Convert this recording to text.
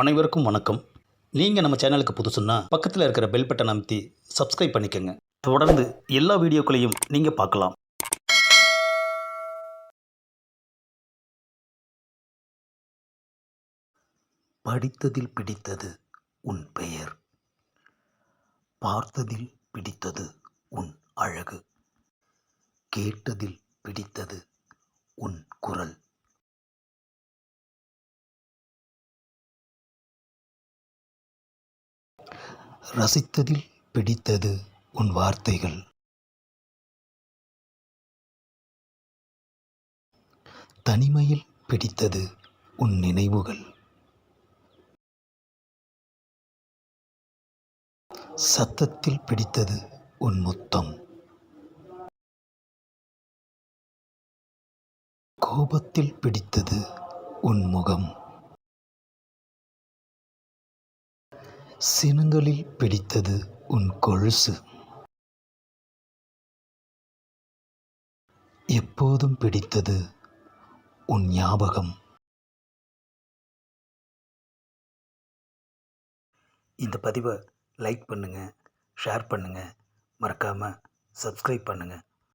அனைவருக்கும் வணக்கம். நீங்கள் நம்ம சேனலுக்கு புதுசுன்னா பக்கத்தில் இருக்கிற பெல் பட்டன் அமைத்தி சப்ஸ்கிரைப் பண்ணிக்கோங்க. தொடர்ந்து எல்லா வீடியோக்களையும் நீங்கள் பார்க்கலாம். படித்ததில் பிடித்தது உன் பெயர். பார்த்ததில் பிடித்தது உன் அழகு. கேட்டதில் பிடித்தது உன் ரசித்ததில் பிடித்தது உன் வார்த்தைகள். தனிமையில் பிடித்தது உன் நினைவுகள். சத்தத்தில் பிடித்தது உன் முத்தம். கோபத்தில் பிடித்தது உன் முகம். சினங்களில் பிடித்தது உன் கொழுசு எப்போதும் பிடித்தது உன் ஞாபகம். இந்த பதிவை லைக் பண்ணுங்கள் ஷேர் பண்ணுங்கள் மறக்காமல் சப்ஸ்கிரைப் பண்ணுங்கள்